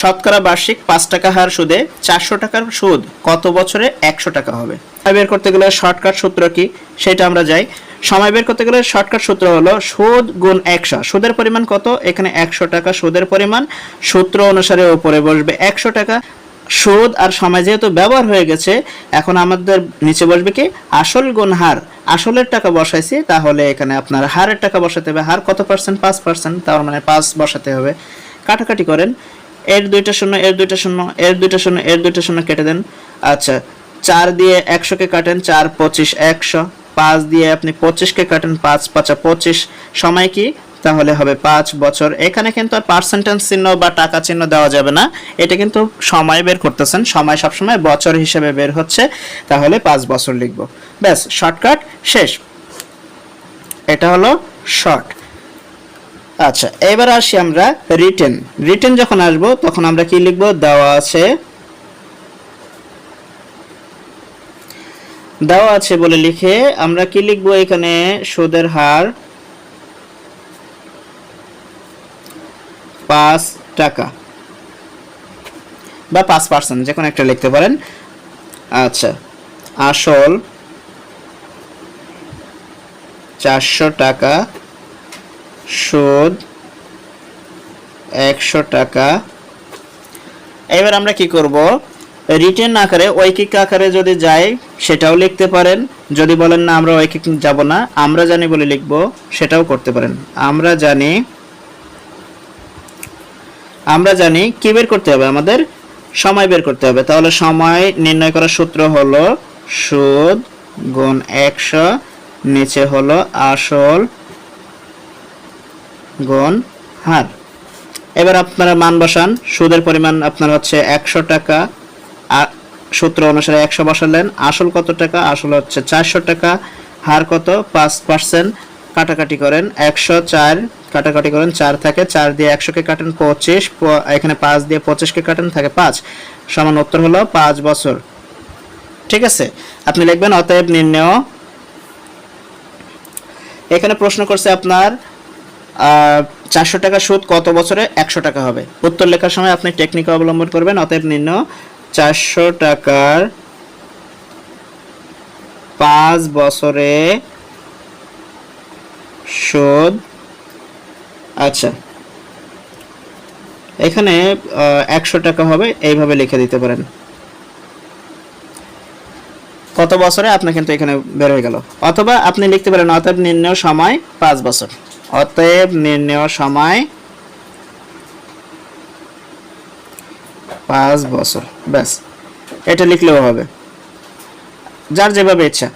শতকরা বার্ষিক পাঁচ টাকা হার সুদে চারশো টাকার সুদ কত বছরে একশো টাকা হবে? সময় বের করতে গেলে শর্টকাট সূত্র কি? সেটা আমরা যাই। সময় বের করতে গেলে শর্টকাট সূত্র হলো সুদ গুণ একশো। সুদের পরিমাণ কত? এখানে একশো টাকা সুদের পরিমাণ। সূত্র অনুসারে ওপরে বসবে একশো টাকা। সুদ আর সময় যেহেতু ব্যবহার হয়ে গেছে, এখন আমাদের নিচে বসবে কি? আসল গুণ হার। আসলের টাকা বসাইছি, তাহলে এখানে আপনার হারের টাকা বসাতে হবে। হার কত পার্সেন্ট পাঁচ পার্সেন্ট তার মানে পাঁচ বসাতে হবে। কাটাকাটি করেন। এর দুইটা শূন্য, এর দুইটা শূন্য, এর দুইটা শূন্য, এর দুইটা শূন্য কেটে দেন। আচ্ছা চার দিয়ে একশোকে কাটেন, চার পঁচিশ, একশো। পাঁচ দিয়ে আপনি পঁচিশকে কাটেন, পাঁচ পাঁচা পঁচিশ। সময় কি? তাহলে হবে পাঁচ বছর। এখানে কিন্তু আর পার্সেন্টেজ চিহ্ন বা টাকা চিহ্ন দেওয়া যাবে না। এটা কিন্তু সময় বের করতেছেন। সময় সবসময় বছর হিসেবে বের হচ্ছে। তাহলে পাঁচ বছর লিখব। ব্যাস শর্টকাট শেষ। এটা হলো শর্ট আচ্ছা এবার আসি আমরা রিটেন রিটেন যখন আসব, তখন আমরা কি লিখব? দেওয়া আছে। দেওয়া আছে বলে লিখে আমরা কি লিখব এখানে? সুদের হার পাঁচ টাকা বা পাঁচ পার্সেন্ট যে কোনো একটা লিখতে পারেন। আচ্ছা আসল চারশো টাকা সুদ একশো টাকা। এবার আমরা কি করব? রিটেন আকারে, ঐকিক আকারে যদি যাই, সেটাও লিখতে পারেন। যদি বলেন, না, আমরা ঐকিক যাব না। আমরা জানি বলে লিখব, সেটাও করতে পারেন। আমরা জানি আমরা জানি কি বের করতে হবে আমাদের? সময় বের করতে হবে। তাহলে সময় নির্ণয় করার সূত্র হলো সুদ গুণ একশো, নিচে হলো আসল গুণ হার। এবার আপনারা মান বসান। সুদের পরিমাণ আপনার হচ্ছে একশো টাকা। সূত্র অনুসারে একশো বসালেন। আসল কত টাকা? আসল হচ্ছে চারশো টাকা। হার কত? পাঁচ পার্সেন্ট। কাটাকাটি করেন একশো চার। কাটাকাটি করেন চার থাকে চার দিয়ে একশোকে কাটেন পঁচিশ। এখানে পাঁচ দিয়ে পঁচিশকে কাটেন থাকে পাঁচ। সমান উত্তর হলো পাঁচ বছর। ঠিক আছে? আপনি লিখবেন, অতএব নির্ণয়। এখানে প্রশ্ন করছে আপনার চারশো টাকা সুদ কত বছরে? একশো টাকা হবে। উত্তর লেখার সময় আপনি টেকনিক অবলম্বন করবেন, অতএব নিম্ন চারশো টাকার পাঁচ বছরে সুদ। আচ্ছা। এখানে একশো টাকা হবে, এইভাবে লিখে দিতে পারেন। কত বছরে? আপনি কিন্তু এখানে বের হয়ে গেল। অথবা আপনি লিখতে পারেন, অতএব নিম্ন সময় পাঁচ বছর। অতএব নির্ণয় সময় পাঁচ বছর। ব্যাস এটা লিখলেও হবে। যার যেভাবে ইচ্ছা।